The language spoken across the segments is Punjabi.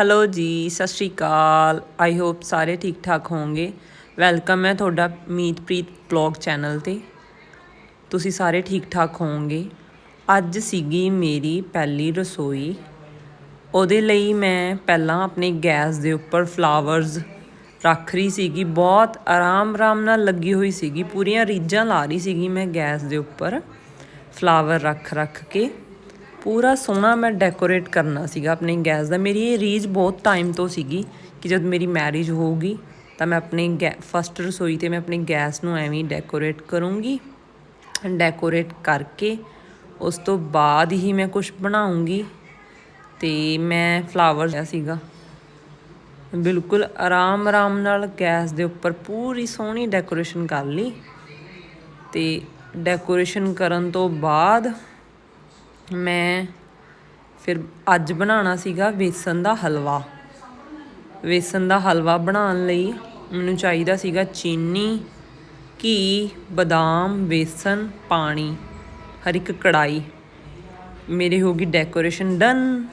ਹੈਲੋ ਜੀ, ਸਤਿ ਸ਼੍ਰੀ ਅਕਾਲ। ਆਈ ਹੋਪ ਸਾਰੇ ਠੀਕ ਠਾਕ ਹੋਵੋਗੇ ਵੈਲਕਮ ਹੈ ਤੁਹਾਡਾ ਮੀਤਪ੍ਰੀਤ ਬਲੌਗ ਚੈਨਲ ਤੇ। ਤੁਸੀਂ ਸਾਰੇ ਠੀਕ ਠਾਕ ਹੋਵੋਗੇ। ਅੱਜ ਸੀਗੀ ਮੇਰੀ ਪਹਿਲੀ ਰਸੋਈ। ਉਹਦੇ ਲਈ ਮੈਂ ਪਹਿਲਾਂ ਆਪਣੇ ਗੈਸ ਦੇ ਉੱਪਰ ਫਲਾਵਰਸ ਰੱਖ ਰਹੀ ਸੀਗੀ। ਬਹੁਤ ਆਰਾਮ ਆਰਾਮ ਨਾਲ ਲੱਗੀ ਹੋਈ ਸੀਗੀ। ਪੂਰੀਆਂ ਰੀਝਾਂ ਲਾ ਰਹੀ ਸੀਗੀ ਮੈਂ ਗੈਸ ਦੇ ਉੱਪਰ। ਫਲਾਵਰ ਰੱਖ ਰੱਖ ਕੇ। ਪੂਰਾ ਸੋਹਣਾ ਮੈਂ ਡੈਕੋਰੇਟ ਕਰਨਾ ਸੀਗਾ ਆਪਣੇ ਗੈਸ ਦਾ। ਮੇਰੀ ਇਹ ਰੀਝ ਬਹੁਤ ਟਾਈਮ ਤੋਂ ਸੀਗੀ ਕਿ ਜਦ ਮੇਰੀ ਮੈਰਿਜ ਹੋਊਗੀ ਤਾਂ ਮੈਂ ਆਪਣੇ ਫਸਟ ਰਸੋਈ ਤੇ ਮੈਂ ਆਪਣੀ ਗੈਸ ਨੂੰ ਐਵੇਂ ਡੈਕੋਰੇਟ ਕਰੂੰਗੀ। ਡੈਕੋਰੇਟ ਕਰਕੇ ਉਸ ਤੋਂ ਬਾਅਦ ਹੀ ਮੈਂ ਕੁਝ ਬਣਾਉਂਗੀ ਤੇ ਮੈਂ ਫਲਾਵਰ ਲਿਆ ਸੀਗਾ। ਬਿਲਕੁਲ ਆਰਾਮ ਆਰਾਮ ਨਾਲ ਗੈਸ ਦੇ ਉੱਪਰ ਪੂਰੀ ਸੋਹਣੀ ਡੈਕੋਰੇਸ਼ਨ ਕਰ ਲਈ ਤੇ ਡੈਕੋਰੇਸ਼ਨ ਕਰਨ ਤੋਂ ਬਾਅਦ ਮੈਂ ਫਿਰ ਅੱਜ ਬਣਾਉਣਾ ਸੀਗਾ ਵੇਸਣ ਦਾ ਹਲਵਾ। ਵੇਸਣ ਦਾ ਹਲਵਾ ਬਣਾਉਣ ਲਈ ਮੈਨੂੰ ਚਾਹੀਦਾ ਸੀਗਾ ਚੀਨੀ, ਘੀ, ਬਦਾਮ, ਵੇਸਣ, ਪਾਣੀ, ਹਰ ਇੱਕ ਕੜਾਈ ਮੇਰੀ ਹੋ ਗਈ ਡੈਕੋਰੇਸ਼ਨ ਡਨ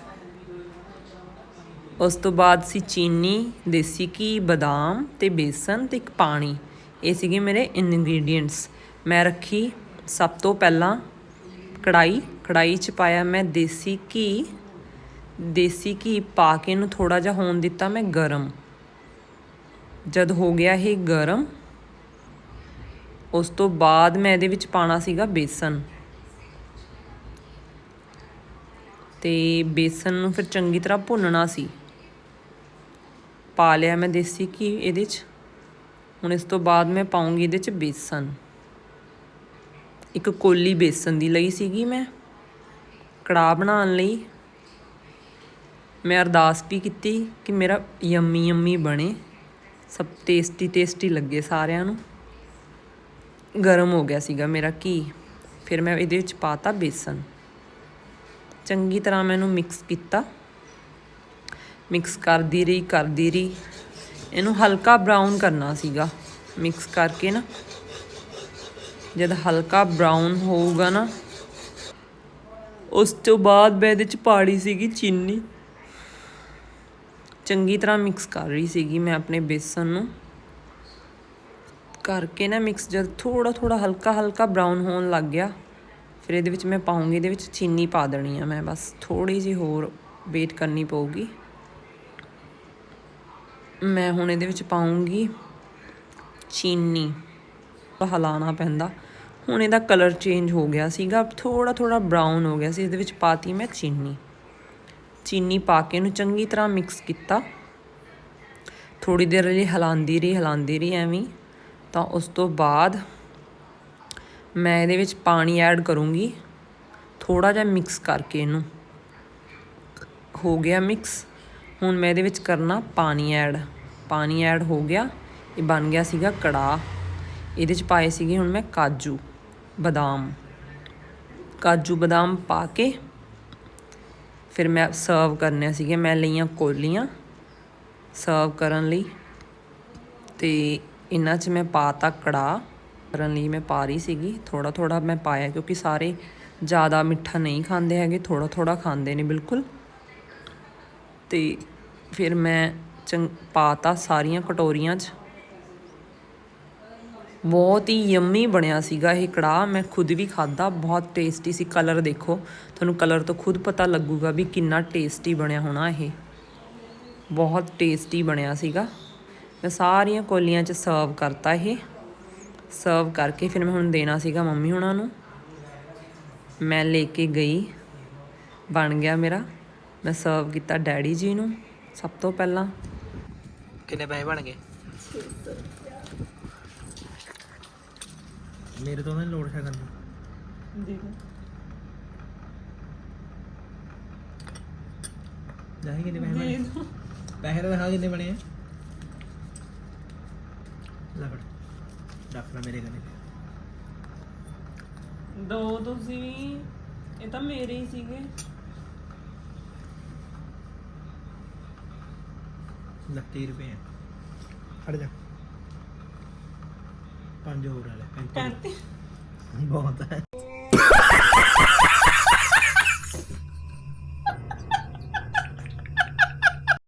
ਉਸ ਤੋਂ ਬਾਅਦ ਸੀ ਚੀਨੀ, ਦੇਸੀ ਘੀ, ਬਦਾਮ ਤੇ ਬੇਸਨ ਤੇ ਇੱਕ ਪਾਣੀ। ਇਹ ਸੀਗੇ ਮੇਰੇ ਇਨਗਰੀਡੀਅੰਟਸ ਮੈਂ ਰੱਖੀ ਸਭ ਤੋਂ ਪਹਿਲਾਂ ਕੜਾਈ ਕੜਾਈ 'ਚ ਪਾਇਆ, ਮੈਂ ਦੇਸੀ ਘੀ ਦੇਸੀ ਘੀ ਪਾ ਕੇ ਇਹਨੂੰ ਥੋੜਾ ਜਿਹਾ ਹੋਣ ਦਿੱਤਾ ਮੈਂ ਗਰਮ। ਜਦ ਹੋ ਗਿਆ ਇਹ ਗਰਮ, ਉਸ ਤੋਂ ਬਾਅਦ ਮੈਂ ਇਹਦੇ ਵਿੱਚ ਪਾਣਾ ਸੀਗਾ ਬੇਸਨ। ਤੇ ਬੇਸਨ ਨੂੰ ਫਿਰ ਚੰਗੀ ਤਰ੍ਹਾਂ ਭੁੰਨਣਾ ਸੀ। ਪਾ ਲਿਆ ਮੈਂ ਦੇਸੀ ਘੀ ਇਹਦੇ 'ਚ। ਹੁਣ ਇਸ ਤੋਂ ਬਾਅਦ ਮੈਂ ਪਾਉਂਗੀ ਇਹਦੇ 'ਚ ਬੇਸਨ। ਇੱਕ ਕੋਲੀ ਬੇਸਨ ਦੀ ਲਈ ਸੀਗੀ ਮੈਂ। ਕੜਾਹ ਬਣਾਉਣ ਲਈ ਮੈਂ ਅਰਦਾਸ ਵੀ ਕੀਤੀ ਕਿ ਮੇਰਾ ਯੰਮੀ ਯੰਮੀ ਬਣੇ। ਸਭ ਟੇਸਟੀ ਟੇਸਟੀ ਲੱਗੇ ਸਾਰਿਆਂ ਨੂੰ। ਗਰਮ ਹੋ ਗਿਆ ਸੀਗਾ ਮੇਰਾ ਘੀ। ਫਿਰ ਮੈਂ ਇਹਦੇ ਵਿੱਚ ਪਾਤਾ ਬੇਸਨ। ਚੰਗੀ ਤਰ੍ਹਾਂ ਮੈਂ ਇਹਨੂੰ ਮਿਕਸ ਕੀਤਾ। ਮਿਕਸ ਕਰਦੀ ਰਹੀ ਕਰਦੀ ਰਹੀ। ਇਹਨੂੰ ਹਲਕਾ ਬਰਾਊਨ ਕਰਨਾ ਸੀਗਾ। ਮਿਕਸ ਕਰਕੇ ਨਾ। ਜਦ ਹਲਕਾ ਬਰਾਊਨ ਹੋਊਗਾ ਨਾ ਉਸ ਤੋਂ ਬਾਅਦ ਮੈਂ ਇਹਦੇ ਚ ਪਾੜੀ ਸੀਗੀ ਚੀਨੀ। ਚੰਗੀ ਤਰ੍ਹਾਂ ਮਿਕਸ ਕਰ ਰਹੀ ਸੀਗੀ ਮੈਂ ਆਪਣੇ ਬੇਸਨ ਨੂੰ। ਕਰਕੇ ਨਾ ਮਿਕਸ ਜਦ ਥੋੜਾ ਥੋੜਾ ਹਲਕਾ ਹਲਕਾ ਬਰਾਊਨ ਹੋਣ ਲੱਗ ਗਿਆ, ਫਿਰ ਇਹਦੇ ਵਿੱਚ ਮੈਂ ਪਾਉਂਗੀ ਇਹਦੇ ਵਿੱਚ ਚੀਨੀ ਪਾ ਦੇਣੀ ਆ ਮੈਂ ਬਸ। ਥੋੜੀ ਜਿਹੀ ਹੋਰ ਵੇਟ ਕਰਨੀ ਪਊਗੀ। ਮੈਂ ਹੁਣ ਇਹਦੇ ਵਿੱਚ ਪਾਉਂਗੀ ਚੀਨੀ। ਹਿਲਾਉਣਾ ਪੈਂਦਾ। ਹੁਣ ਇਹਦਾ ਕਲਰ ਚੇਂਜ ਹੋ ਗਿਆ ਸੀਗਾ ਥੋੜਾ ਥੋੜਾ ਬਰਾਊਨ ਹੋ ਗਿਆ ਸੀ, ਇਹਦੇ ਵਿੱਚ ਪਾਤੀ ਮੈਂ ਚੀਨੀ। ਚੀਨੀ ਪਾ ਕੇ ਇਹਨੂੰ ਚੰਗੀ ਤਰ੍ਹਾਂ ਮਿਕਸ ਕੀਤਾ। ਥੋੜੀ ਦੇਰ ਲਈ ਹਿਲਾਉਂਦੀ ਰਹੀ ਹਿਲਾਉਂਦੀ ਰਹੀ ਐਵੇਂ। ਤਾਂ ਉਸ ਤੋਂ ਬਾਅਦ ਮੈਂ ਇਹਦੇ ਵਿੱਚ ਪਾਣੀ ਐਡ ਕਰੂੰਗੀ। ਥੋੜਾ ਜਿਹਾ ਮਿਕਸ ਕਰਕੇ ਇਹਨੂੰ। ਹੋ ਗਿਆ ਮਿਕਸ ਹੁਣ ਮੈਂ ਇਹਦੇ ਵਿੱਚ ਕਰਨਾ ਪਾਣੀ ਐਡ ਪਾਣੀ ਐਡ ਹੋ ਗਿਆ। ਇਹ ਬਣ ਗਿਆ ਸੀਗਾ ਕੜਾਹ। ਇਹਦੇ ਚ ਪਾਏ ਸੀਗੇ ਹੁਣ ਮੈਂ ਕਾਜੂ। ਬਦਾਮ। ਕਾਜੂ ਬਦਾਮ ਪਾ ਕੇ ਫਿਰ ਮੈਂ ਸਰਵ ਕਰਨੇ ਸੀਗੇ, ਮੈਂ ਲਈਆਂ ਕੋਲੀਆਂ ਸਰਵ ਕਰਨ ਲਈ ਤੇ ਇਹਨਾਂ 'ਚ ਮੈਂ ਪਾਤਾ ਕੜਾਹ ਕਰਨ ਲਈ ਮੈਂ ਪਾ ਰਹੀ ਸੀਗੀ। ਥੋੜਾ ਥੋੜਾ ਮੈਂ ਪਾਇਆ ਕਿਉਂਕਿ ਸਾਰੇ ਜ਼ਿਆਦਾ ਮਿੱਠਾ ਨਹੀਂ ਖਾਂਦੇ ਹੈਗੇ ਥੋੜਾ ਥੋੜਾ ਖਾਂਦੇ ਨੇ ਬਿਲਕੁਲ। ਤੇ ਫਿਰ ਮੈਂ ਚੰਗ ਪਾਤਾ ਸਾਰੀਆਂ ਕਟੋਰੀਆਂ 'ਚ। ਬਹੁਤ ਹੀ ਯੰਮੀ ਬਣਿਆ ਸੀਗਾ ਇਹ ਕੜਾਹ। ਮੈਂ ਖੁਦ ਵੀ ਖਾਦਾ ਬਹੁਤ ਟੇਸਟੀ ਸੀ। ਕਲਰ ਦੇਖੋ ਤੁਹਾਨੂੰ ਕਲਰ ਤੋਂ ਖੁਦ ਪਤਾ ਲੱਗੂਗਾ ਵੀ ਕਿੰਨਾ ਟੇਸਟੀ ਬਣਿਆ ਹੋਣਾ ਇਹ। ਬਹੁਤ ਟੇਸਟੀ ਬਣਿਆ ਸੀਗਾ। ਮੈਂ ਸਾਰੀਆਂ ਕੋਲੀਆਂ 'ਚ ਸਰਵ ਕਰਤਾ ਇਹ। ਸਰਵ ਕਰਕੇ ਫਿਰ ਮੈਂ ਹੁਣ ਦੇਣਾ ਸੀਗਾ ਮੰਮੀ ਹੁਣਾਂ ਨੂੰ। ਮੈਂ ਲੈ ਕੇ ਗਈ। ਬਣ ਗਿਆ ਮੇਰਾ। ਮੈਂ ਸਰਵ ਕੀਤਾ ਡੈਡੀ ਜੀ ਨੂੰ ਸਭ ਤੋਂ ਪਹਿਲਾਂ। ਕਿੰਨੇ ਪੈਸੇ ਬਣ ਗਏ? ਮੇਰੇ ਤੋਂ ਨਹੀਂ ਲੋੜ ਸ਼ਗਨ ਦੀ। ਜਾਹੀ ਕਿੰਨੇ ਪੈਸੇ ਬਣੇ? ਪੈਸੇ ਤਾਂ ਦਿਖਾ ਕਿੰਨੇ ਬਣੇ ਆ? ਲੈ ਫੜ ਰੱਖ ਲੈ ਮੇਰੇ ਕੋਲ ਦੋ ਤੁਸੀਂ ਇਹ ਤਾਂ ਮੇਰੇ ਹੀ ਸੀਗੇ। ਲੈ 30 ਰੁਪਏ। ਆ ਹਟ ਜਾ। ਪੰਜ ਹੋਰ ਆ ਲੈ 35 ਬਹੁਤ ਹੈ।